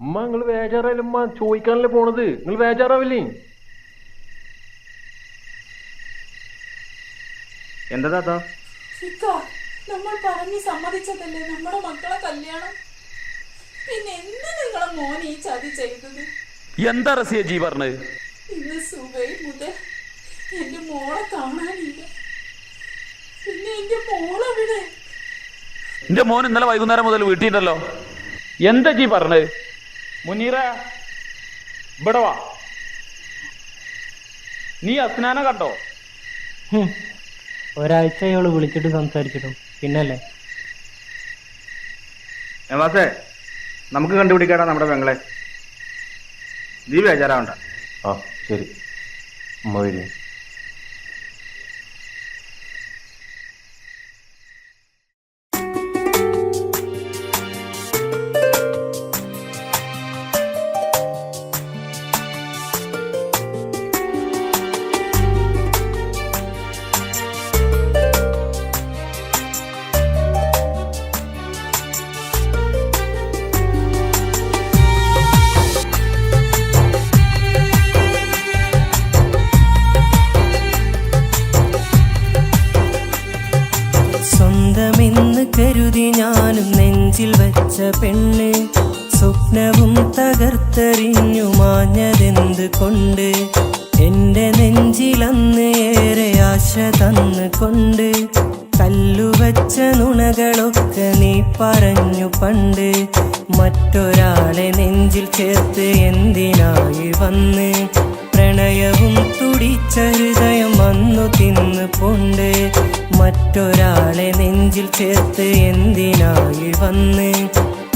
ഉമ്മ നിങ്ങൾ വേജാറായാലും ഉമ്മ ചോദിക്കാനല്ലേ പോണത്? നിങ്ങൾ വേജാറാവില്ലേ? എന്താ താത്ത? നമ്മൾ പറഞ്ഞ് സമ്മതിച്ചതല്ലേ നമ്മുടെ മക്കളെ കല്യാണം? പിന്നെ എന്ത് നിങ്ങളെ മോൻ ഈ ചതി ചെയ്തത്? എന്താ റസിയ ജി പറഞ്ഞത് ഇന്ന് സുബൈ മുതൽ എന്റെ മോളെ കാണാനില്ല. പിന്നെ എന്റെ മോളെവിടെ എന്റെ മോൻ ഇന്നലെ വൈകുന്നേരം മുതൽ വീട്ടിലുണ്ടല്ലോ. എന്താ ജി പറഞ്ഞത് മുനീറ ഇവിടെ വാ. നീ അസ്നാന കണ്ടോ. ഒരാഴ്ച അയാൾ വിളിച്ചിട്ട് സംസാരിച്ചിട്ടു. പിന്നല്ലേ? നവാസേ നമുക്ക് കണ്ടുപിടിക്കാടാ നമ്മുടെ പെങ്ങളെ. നീ ബേജാറാവണ്ട. ആ ശരി. വരും. സ്വന്തമെന്ന് കരുതി ഞാനും നെഞ്ചിൽ വച്ച പെണ്ണ് സ്വപ്നവും തകർത്തെറിഞ്ഞു മാഞ്ഞതെന്ത് കൊണ്ട്? എന്റെ നെഞ്ചിലന്ന് ഏറെ ആശ തന്ന് കൊണ്ട് കല്ലുവച്ച നുണകളൊക്കെ നീ പറഞ്ഞു പണ്ട് മറ്റൊരാളെ നെഞ്ചിൽ ചേർത്ത് എന്തിനായി വന്ന്? പ്രണയവും തുടിച്ച ഹൃദയം അന്നു തിന്നു പൊണ്ട് മറ്റൊരാളെ നെഞ്ചിൽ ചേർത്ത് എന്തിനായി വന്ന്?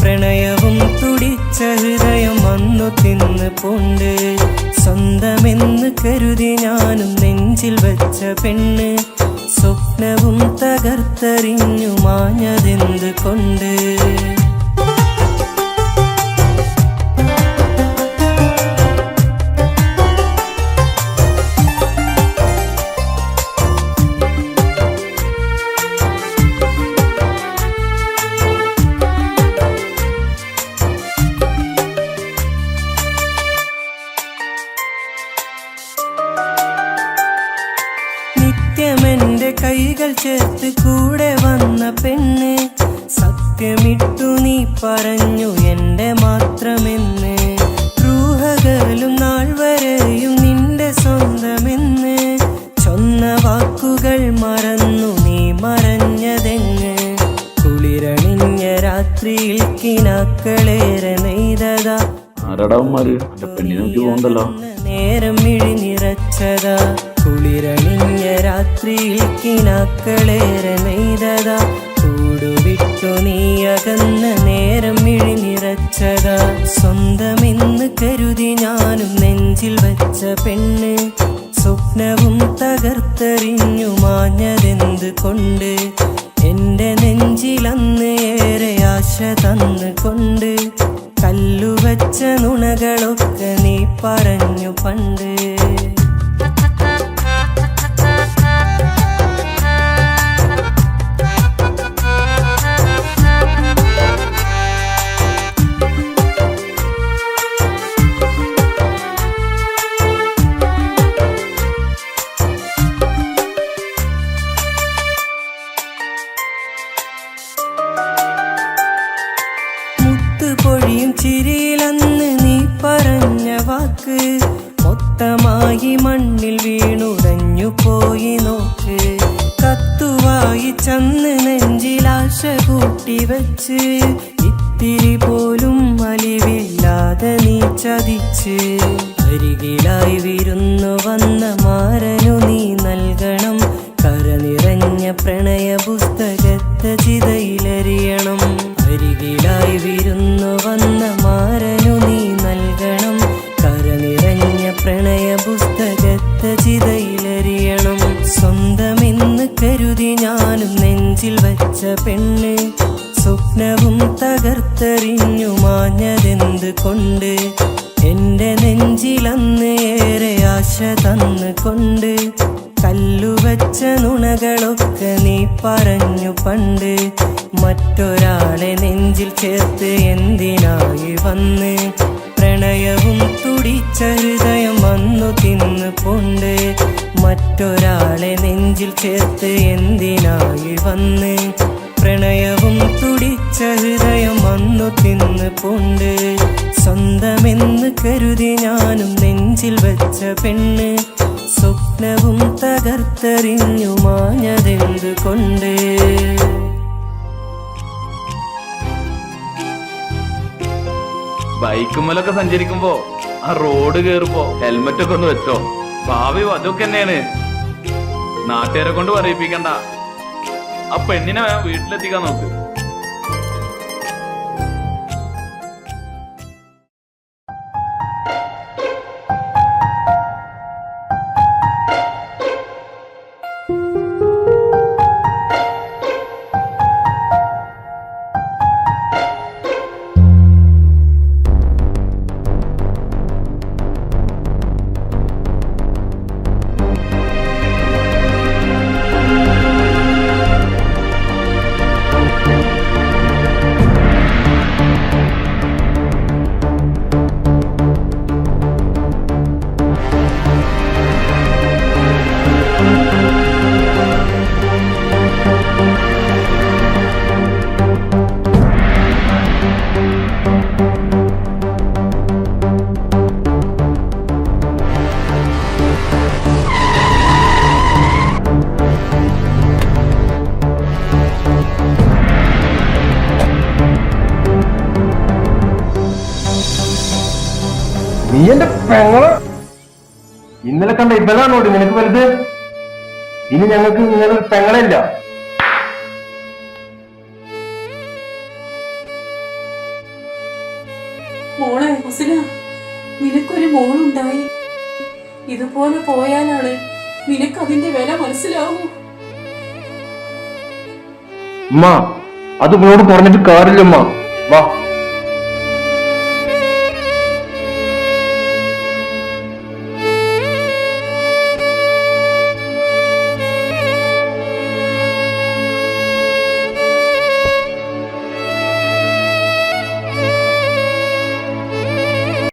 പ്രണയവും തുടിച്ച ഹൃദയം വന്നു തിന്ന് പൊണ്ട്. സ്വന്തമെന്ന് കരുതി ഞാനും നെഞ്ചിൽ വെച്ച പെണ്ണ്. സ്വപ്നവും തകർത്തെറിഞ്ഞു മാഞ്ഞതെന്ത് കൊണ്ട് കൈകൾ ചേർത്ത് കൂടെ വന്ന പെണ്ണ് സത്യമിട്ടു നീ പറഞ്ഞു എന്റെ മാത്രമെന്ന്. റൂഹകലും നാൾ വരെയും നിന്റെ സ്വന്തമെന്ന്. ചൊന്ന വാക്കുകൾ മറന്നു നീ മറഞ്ഞതെങ്ങ്. കുളിരണിഞ്ഞ രാത്രിയിൽ കിനാക്കളേറെ നെയ്തതാ. നേരം മിഴി നിറച്ചതാ കുളിരണിഞ്ഞ രാത്രിയിൽ കിനാക്കളേറെ നെയ്തതാ കൂടുവിട്ടു നീ അകന്ന നേരം ഇഴിനിറച്ചതാ. സ്വന്തമെന്ന് കരുതി ഞാനും നെഞ്ചിൽ വച്ച പെണ്ണ്. സ്വപ്നവും തകർത്തെറിഞ്ഞു മാഞ്ഞതെന്ത് കൊണ്ട്? എന്റെ നെഞ്ചിലന്ന് ഏറെ ആശ തന്നു കൊണ്ട്. കല്ലുവച്ച നുണകളൊക്കെ നീ പറഞ്ഞു പണ്ട്. മുത്തുപൊഴിയും ചിരിയിലന്ന് നീ പറഞ്ഞ വാക്ക് മൊത്തമായി മണ്ണിൽ വീണുടഞ്ഞു പോയി നോക്ക്. കത്തുവായി ചന്ന് നെഞ്ചിലാശ കൂട്ടി വെച്ച് ഇത്തിരി പോലും അലിവില്ലാതെ നീ ചതിച്ച്. അരികിലായി വിരുന്നു വന്ന മാരനു നീ നൽകണം. കര നിറഞ്ഞ പ്രണയ പുസ്തകത്തെ ചിതയിലറിയണം. അരികിലായി വിരുന്നു വന്ന പെണ്ണ് സ്വപ്നവും തകർത്തെറിഞ്ഞു മാഞ്ഞതെന്ത് കൊണ്ട്? എന്റെ നെഞ്ചിലന്ന് ഏറെ ആശ തന്നു കൊണ്ട് കല്ലുവച്ച നുണകളൊക്കെ നീ പറഞ്ഞു പണ്ട്. മറ്റൊരാളെ നെഞ്ചിൽ ചേർത്ത് എന്തിനായി വന്ന്? പ്രണയവും തുടിച്ച ഹൃദയം വന്നു തിന്നു പൊണ്ട് മറ്റൊരാളെ നെഞ്ചിൽ ചേർത്ത് എന്തിനായി വന്ന്? പ്രണയവും തുടിച്ച ഹൃദയം അന്നു തിന്ന് പൊണ്ട് സ്വന്തമെന്ന് കരുതി ഞാനും നെഞ്ചിൽ വെച്ച പെണ്ണ് സ്വപ്നവും തകർത്തെറിഞ്ഞു മാഞ്ഞതെന്ത് കൊണ്ട് ബൈക്കുമ്മലൊക്കെ സഞ്ചരിക്കുമ്പോ ആ റോഡ് കേറുമ്പോ ഹെൽമെറ്റ് ഒക്കെ ഒന്ന് വെച്ചോ. ഭാവി അതൊക്കെ തന്നെയാണ്. നാട്ടുകാരെ കൊണ്ട് പറയിപ്പിക്കണ്ട. ആ എന്നിനെ വേണം വീട്ടിലെത്തിക്കാൻ നോക്ക് ഇന്നലെ കണ്ട ഇവളാണോ നിനക്ക് വലുത്? ഇനി ഞങ്ങൾക്ക് ഇങ്ങനെ പെങ്ങളില്ല. മോളെ ഹുസന നിനക്കൊരു മോളുണ്ടായി. ഇതുപോലെ പോയാലാണ് നിനക്ക് അതിന്റെ വില മനസ്സിലാവൂ? ഉമ്മ അത് മോട് പറഞ്ഞിട്ട് കാര്യമില്ലമ്മ വാ.